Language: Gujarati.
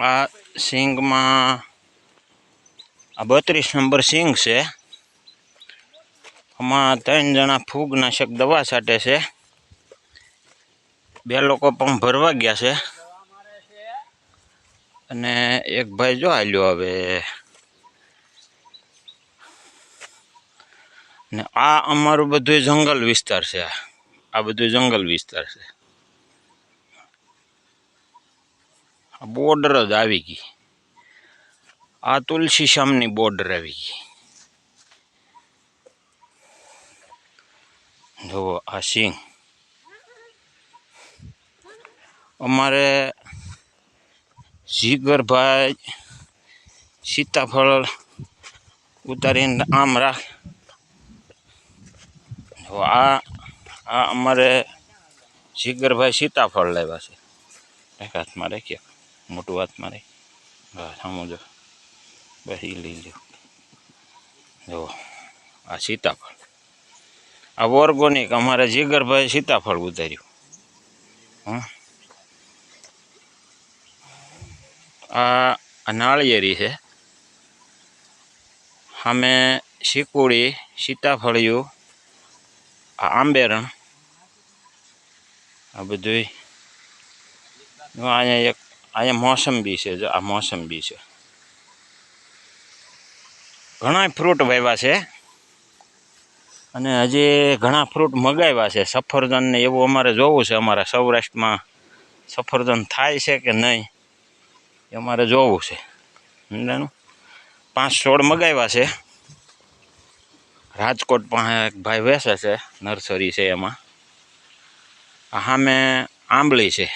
આ સિંગમાં આ બત્રીસ નંબર સિંગ છે. આમાં ત્રણ જણા ફૂગનાશક દવા છાંટે છે. બે લોકો પણ ભરવા ગયા છે. અને એક ભાઈ જો આવ્યો હવે. ને આ અમારું બધું જંગલ વિસ્તાર છે. આ. બધું જંગલ વિસ્તાર છે. બોર્ડર જ આવી ગઈ. આ તુલસી શ્યામની બોર્ડર આવી ગઈ. જુઓ, આ સિંગ અમારે જીગરભાઈ સીતાફળ ઉતારીને આમ રાખ જો આ આ અમારે જીગરભાઈ સીતાફળ લાવ્યા છે. એક હાથમાં રાખ્યા, મોટું હાથમાં રાખ હા સામું જો. બસ એ લઈ લો જો આ સીતાફળ. આ ઓર્ગોનિક અમારે જીગરભાઈ સીતાફળ ઉતાર્યું હં? આ નાળિયેરી છે. અમે શીકુડી, સીતાફળિયું આંબેરણ. આ બધું અહીંયા એક, અહીંયા મોસંબી છે, જો આ મોસંબી છે. ઘણા ફ્રૂટ વાવ્યા છે. અને હજી ઘણા ફ્રૂટ મગાવ્યા છે. સફરજન ને એવું અમારે જોવું છે, અમારા સૌરાષ્ટ્રમાં સફરજન થાય છે કે નહીં, એ અમારે જોવું છે. સમજાનું પાંચ છોડ મગાવ્યા છે. રાજકોટ પાસે એક ભાઈ વેચે છે નર્સરી છે એમાં. સામે આંબલી છે.